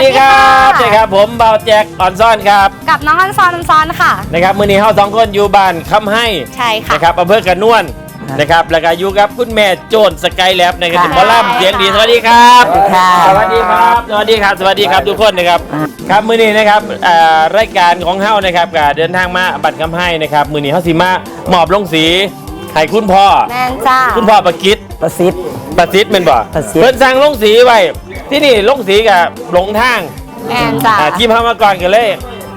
สวัสดีครับนะครับ ผมเบาแจ็คออนซ่อนครับ กับน้องอันซอนอันซอนค่ะ นะครับ มือนี้เฮาสองคนอยู่บ้านคำให้ใช่ค่ะ นะครับอำเภอกระนวนนะครับ แล้วก็อยู่กับคุณแม่โจนสกายแลบนะครับค่ะหมอล่ำเสียงดี สวัสดีครับ สวัสดีค่ะสวัสดีครับ สวัสดีครับ สวัสดีครับทุกคนนะครับ ครับมือนี้นะครับอ่ารายการของเฮานะครับก็เดินทางมาบัตรคำให้นะครับ มือนี้เฮาสิมาหมอบลงสีให้คุณพ่อ แมนจ้าคุณพ่อประกิต ประสิทธิ์ ประสิทธิ์เป็นบ่ประสิทธิ์ เพิ่นสั่งลงสีไว้ที่นี่ลงสีกับหลงทางแมนจ้าอ่าทีมเข้ามาก่อนกันเลย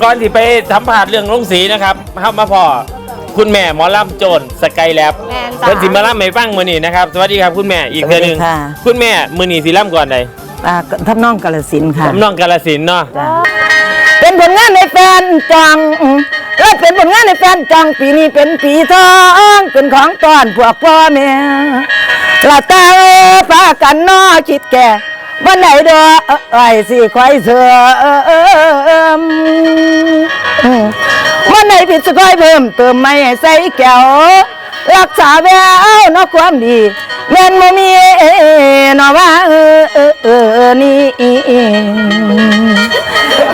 ก่อนที่ไปสัมผัสเรื่องลงสีนะครับเข้ามาพอคุณแม่หมอลำโจนสกายแลบแมนจ้าเพิ่นสิมาล่ำให้ฟังมื้อนี้นะครับสวัสดีครับคุณแม่อีกเทื่อหนึงสวัสดีค่ะ คุณแม่มื้อนี้สิล่ำก่อนใดอ่าทำนองกาลสินธุ์ค่ะทำนองกาลสินธุ์เนาะจ้ะเป็นผลงานในแฟนจองและเป็นผลงานในแฟนจองปีนี้เป็นปีทองเป็นของตอนพวกพ่อแม่ ละตาพากันนอคิดแก่วันไหนเด้อไอ้สิคอยเสือมวันไหนผิดสกอยเพิ่มเติมไม่ใส่แก้วรักษาแววนอกความดีแม่นบ่มีนอว่าเออเออเออนี่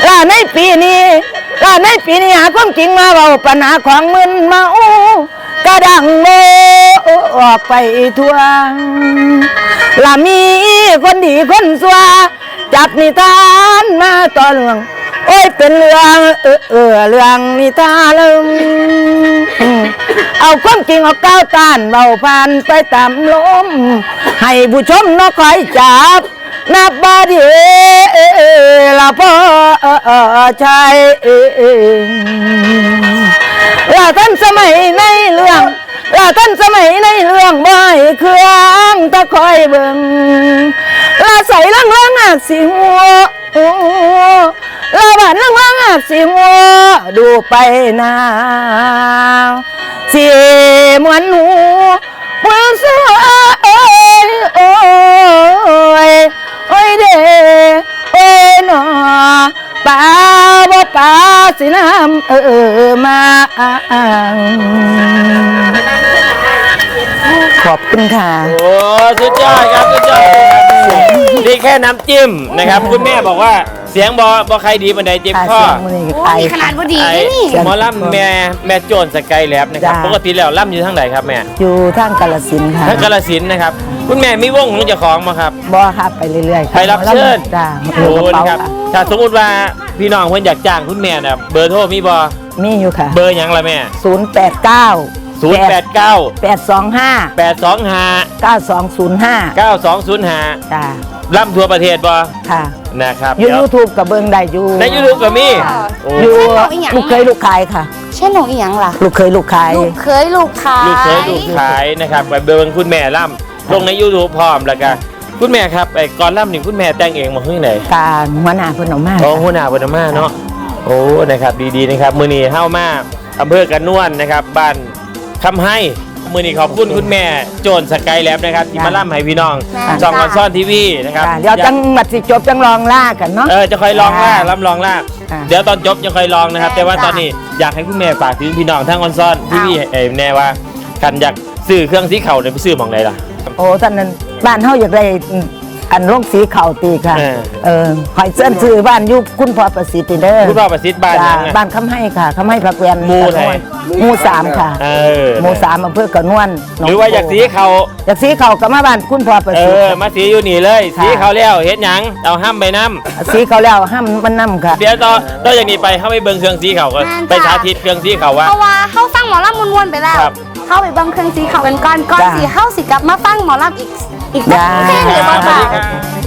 ล่าในปีนี้ล่าในปีนี้หาความจริงมาเบาปัญหาของมึนเมา กระดังโมออกไปทั่วล่ามีคนดีคนสวจับนิทานมาต่อเรื่องโอ้ยเป็นเรื่องเออเออเรื่องนิทานลมเอาความจริงออกก้าวต้านเบาผ่านไปตามลมให้ผู้ชมนกคอยจับนับบาดีละพ่อชาย ละท่านสมัยในเรื่องละท่านสมัยในเรื่องบ่อยเครื่องตะคอยเบิ่งละใส่ลังลังอาจสิหัวละบานลังลังอาจสิหัวดูไปนาสิมวนหูปืนสวยโอ้ยโอ้ยเด้โอ้ยหนอ ป่าบ่ป่าสิน้ำเออมาขอบคุณค่ะ โอ้สุดยอดครับสุดยอดนี่แค่น้ำจิ้มนะครับ คุณแม่บอกว่า เสียงบอบอใครดีบันไดเจ็บค่ะคอเสียงมันนี่โอ้ไอมีขนาดว่าดีไอ้นี่ หมอล่ำแม่แม่โจนสกายแลบนะครับ จ้าปกติแล้วล่ำอยู่ทางไหนครับแม่อยู่ทางกาลสินธุ์ค่ะทางกาลสินธุ์นะครับ คุณแม่มีวงของเจ้าของมาครับ บ่ค่ะไปเรื่อยๆค่ะไปรับเชิญ จ้าโอ้กระเป๋านะครับ ค่ะถ้าสมมติว่าพี่น้องเพิ่นอยากจ้างคุณแม่น่ะเบอร์โทรมีบอมีอยู่ค่ะ เบอร์หยังล่ะแม่ศูนย์แปดเก้า0 8 9แปดสองห้า8 2 5เก้าสองศูนย์ห้า9 2 0 5 จ้า ล่ำทั่วประเทศบอค่ะนะครับยูเดี๋ยวทูบกับเบิงได้อยู่ในยูทูบก็มีโอ้อยู่ช่องอีหยังลูกเคยลูกขายค่ะเช่นหนูอีหยังล่ะ ลูกเคยลูกขาย ลูกเคยลูกขายลูกเคยลูกขายนะครับไปเบอร์คุณแม่ล่ำลงใน YouTube พร้อมแล้วก็คุณแม่ครับไอ้ก่อนล่ำนี่คุณแม่แต่งเองมาเพิ่งไหนการหัวหน้าเพิ่นเอามา โอ้หัวหน้าบนมาเนาะโอ้นะครับดีๆนะครับ มือนี้เฮ้ามาอำเภอกระนวนนะครับบ้านคำให้ มือนี้ขอบคุณคุณแม่โจนสกายแลบนะครับที่มาล่ำให้พี่น้องแม่จองกันซ่อนทีวีนะครับจ้ะเดี๋ยวจังหวัดสิจบจังลองล่ากันเนาะ เออจะคอยลองล่าล่ำลองล่าอ่า เดี๋ยวตอนจบจะคอยลองนะครับ แต่ว่าตอนนี้อยากให้คุณแม่ฝากถึงพี่น้องทั้งออนซ่อนทีวีเอ๋แน่ว่าคันอยากซื้อเครื่องสีเข่าเนี่ยไปซื้อหมองไหนล่ะ โอ้ท่านนั้นบ้านเฮาอยากได้อั นลงสีขาวตีค่ะ เออ เออหอยเส้นซื้อบ้านอยุคคุณพ่อประสิทธิ์เด้อคุณพ่อประสิทธิ์บ้านจ้ะยังไง บ้านคำให้ค่ะคำให้พักเวียนหมู่ไหน หมู่สามค่ะเออหมู่สามอำเภอกระนวนหนงหรือว่าอยากสีเขาอยากสีเขาก็มาบ้านคุณพ่อประเอสิทธิ์ อมาสีอยู่นี่เลย ค่ะ สีเขาแล้วเฮ็ดหยังเอาห้ามไปน้สีเขาแล้วห้ามมันนํค่ะำเดี๋ยวต่อต่อจากนี้ไปเข้าไปเบิ่งเครื่องสีเขาก็ไปสาธิตเครื่องสีเขาว่า เพราะว่าเข้าฟังหมอลำมวนๆไปแล้ว ครับ เข้าไปเบังเครื่องสีเขากันก่อนก่อนจ้ะสิเข้าสิกลับมาฟังหมอลำอีก อีกสักจ้ะเพลงหรือเปล่าคะ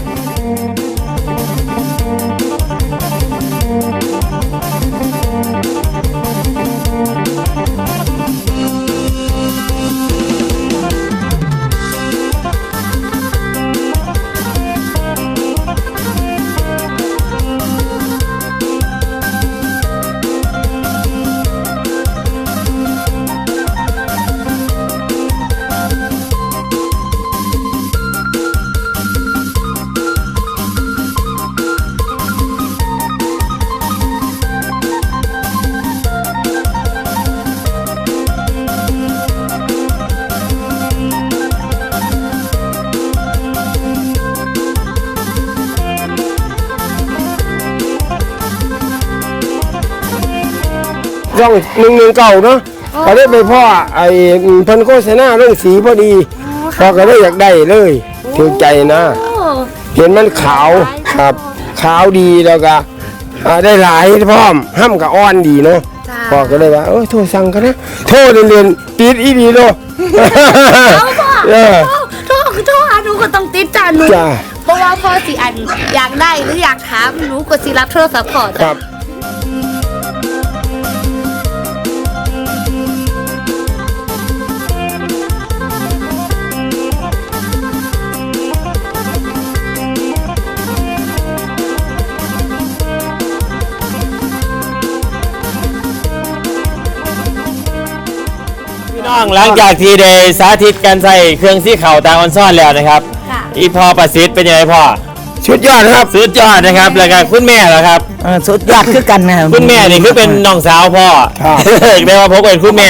ช่องหนึ่งหนึ่งเก่าเนาะก็ได้ไปพ่อไอ้เพันโฆษณาเรื่องสีพอดีพอก็ได้อยากได้เลยถูกใจนะ เห็นมันขาวครับขาวดีแล้วก็อ่าได้หลายพร้อมห้ามกับอ้อนดีเนาะพอก็เลยว่าเออโทรสั่งกันนะโทรเรียนๆติดอีดีเนาะเอาพ่อเออโทรโทรหาหนูก็ต้องติดจ้าหนูจ้าเพราะว่าพ่อสิอันอยากได้หรืออยากถามหนูก็สิรับโทรศัพท์พ่อคจ้ะรับ องหลังจากที่ได้สาธิตการใส่เครื่องซี่เข่าตามออนซ่อนแล้วนะครับ ค่ะ อีพอประสิทธิ์เป็นยังไงพ่อชุดยอดนะครับ สุดยอดนะครับแล้วก็คุณแม่เหรอครับ เออสุดยอดคือกันนะคุณแม่นี่คือเป็นน้องสาวพ่อครับ เรียกว่าผมเป็นคุณแม่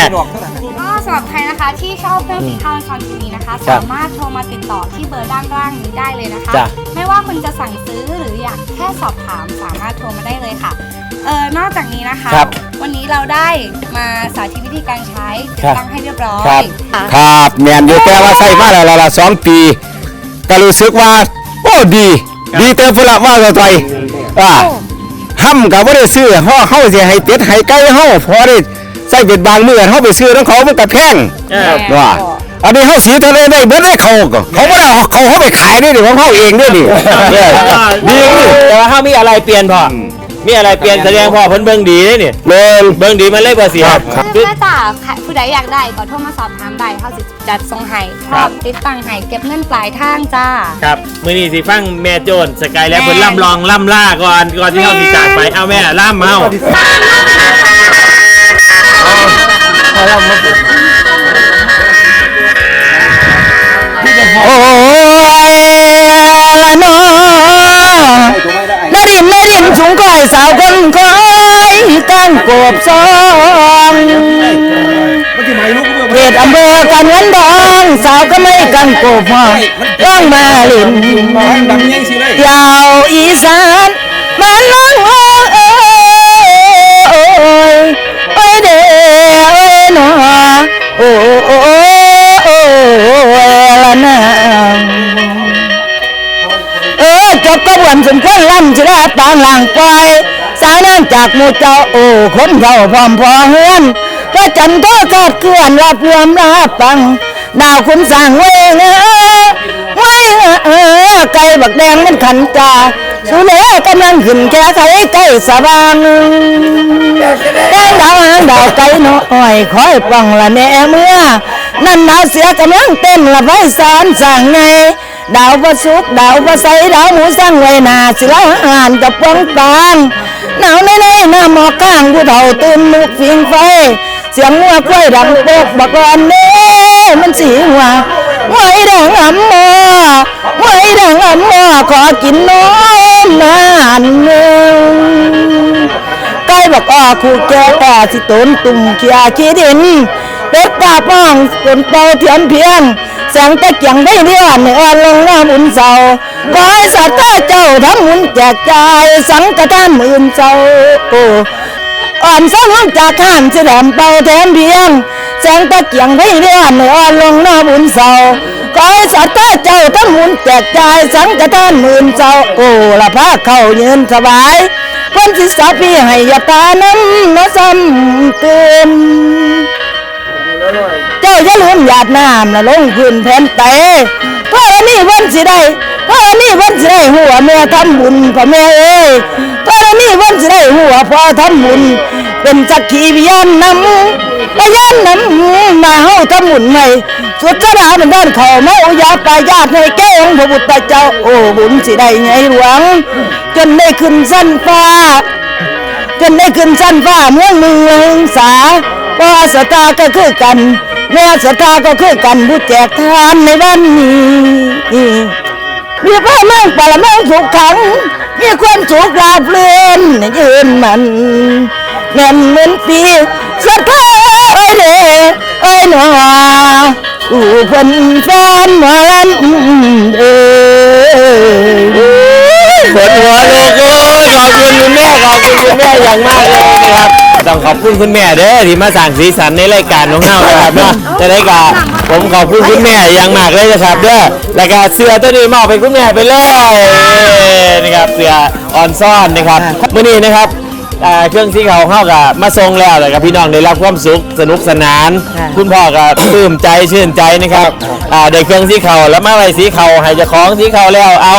ก็สำหรับใครนะคะที่ชอบเครื่องสีข้าวชอนทีวีนะคะ ครับสามารถโทรมาติดต่อที่เบอร์ด้านล่างนี้ได้เลยนะคะ จ้ะ ไม่ว่าคุณจะสั่งซื้อหรืออยากแค่สอบถามสามารถโทรมาได้เลยค่ะเออนอกจากนี้นะคะ ครับ วันนี้เราได้มาสาธิตวิธีการใช้ติดครับตั้งให้เรียบร้อยครับ ค่ะครับแมนอยู่แต่ว่าใส่มาแล้วละสองปีก็รู้สึกว่า โอ้ดี ดีเต็มพละว่าจะไทยอ่าห้ำกับว่าได้ซื้อห่อเข้าเสียให้เป็ดให้ไก่เฮาพอได้ใส่เป็ดบางเมื่อเฮาไปซื้อของเขามันก็แพงเออว่าอันนี้เฮาสีทะเลได้เบิดได้เขาก็เขาบ่ได้เอาเขาเขาไปขายด้วยดิของเขาเองด้วยดิเออดีเลยแต่ว่าเขามีอะไรเปลี่ยนพ่อ มีอะไรเปลี่ยนแสดงพ่อเพิ่นเบิ่งดีเลยนี่แมนเบิ่งดีมันเลยบ่เสียครับเพื่อจ้าผู้ใดอยากได้ก็โทรมาสอบถามได้เขาสิจัดส่งให้พร้อมติดตั้งให้เก็บเงินปลายทางจ้า ครับมื้อนี้สิฟังแม่โจนสกายแล้วเพิ่นล่ำลองล่ำล่าก่อนก่อนที่เฮาสิจากไปเอาแม่ล่ำเฮาโอ้ย ก้อยสาวคนคอยตั้งกบซองเขตอำเภอกันวันดองสาวก็ไม่กันกบห้องร้องมาลินยาวอีสานมา จบกระบวนสมควรล่ำจะได้ปางหลังปล่อยสาวน้ำจากหมู่เจ้าโอ้คนเท่าพร้อมพอเฮือนพระจันทร์ก็กอดเคลื่อนรับรวมรับฟังดาวคุณสั่งไว้เงไว้เออไก่บักแดงมันขันจาสุเลกำลังขึ้นแก่ไทยใกล้สว่างแดงดาวหางดาวไก่น้อยคอยป้องละแน่เมื่อ นั่นดาวเสียกำลังเต้นละไฟสารสั่งไง ดาวประสุกดาวประใสดาวหมูสั่งไว้นาสิละอ่านกับปองปางหนาวในในหน้าหมอกข้างผู้เฒ่าตื่นลุกฟิงไฟ เสียงงัวกล้วยดังโปกบักอนเด้มันสีหัวไว้ดังอ่ำมอไว้ดังอ่ำมอขอกินนมนานหนึ่งใกล้บอกอ้อคู่แก่แต่สิตนตุ่มเขียขี้ดินเป็ดตาป้องฝนเป่าเทียนเพียง แสงตะเกียงได้เรียนเนื้อลงน้ำอุ่นเศร้าขอให้สัตว์ตาเจ้าทำมุนแจกจ่ายสังกะทานมื่นเศร้าอ้อ่อนสมองจากข้านสิแหลมเป่าแทนเพียงแสงตะเกียงได้เรียนเนื้อลงน้ำอุ่นเศร้าขอให้สัตว์ตาเจ้าทำมุนแจกจ่ายสังกะทานมื่นเศร้าโอ้ละพาเข้ายืนสบายวันที่สาพี่ให้ยาตาน้ำมาซ้ำเตือน เจ้าอย่าลืมหยาดน้ำนะลงพื้นแผ่นเตเพราะวันนี้วันสิได้เพราะวันนี้วันสิได้หัวแม่ทำบุญพ่อแม่เอ้ยเพราะวันนี้วันสิได้หัวพ่อทำบุญเป็นสักขีพยานนำพยานนำมาเฮาทำบุญใหม่สุดจะดาเป็นด้านเขาเมาอยาปายาดให้แก้องพระบุตรเจ้าโอ้บุญสิได้ไงหลวง จนได้ขึ้นสั้นฟ้า จนได้ขึ้นชั้นฟ้าเมืองเมืองสา พ่อสตาก็คือกัน แม่สตาก็คือกันผู้แจกทานในวันนี้มีพระเมืองปรมืองสุขขัง มีความสุขราบเรื่อนยืนมันแน่นเหมือนปีสตาเอ้ยเด้เอ้ยหนออูเพิ่นฟ้อนหมาลันเอ้ยปวดหัวลูกโอ้ยขอบคุณคุณแม่ขอบคุณคุณแม่อย่างมากเลยนะครับ ต้องขอบคุณคุณแม่เด้อที่มาสั่งสีสันในรายการของเฮานะครับเนาะจะได้กาผมขอบคุณคุณแม่อย่างมากเลยนะครับเด้อแล้วก็เสื้อตัวนี้มอบให้คุณแม่ไปเลยนะครับเสื้อออนซ่อนนะครับมื้อนี้นะครับอ่าเครื่องสีเขาเข้ากับมาทรงแล้วแล้วกับพี่น้องได้รับความสุขสนุกสนานค่ะคุณพ่อก็ปลื้มใจชื่นใจนะครับอ่าได้เครื่องสีเขาแล้วมาไว้สีเขาให้เจ้าของสีเขาแล้วเอา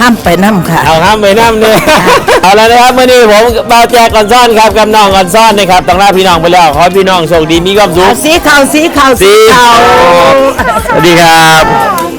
ห้ามไปน้ำค่ะ เอาครับไปน้ำเนี่ยเอาแล้วนะครับมื่อนี้ผมบาวแจกก่อนซ่อนครับกับน้องก่อนซ่อนนะครับต้องลาพี่น้องไปแล้วขอให้พี่น้องโชคดีมีความสุขสีขาวสีขาวสีขาวสวัสดีครับ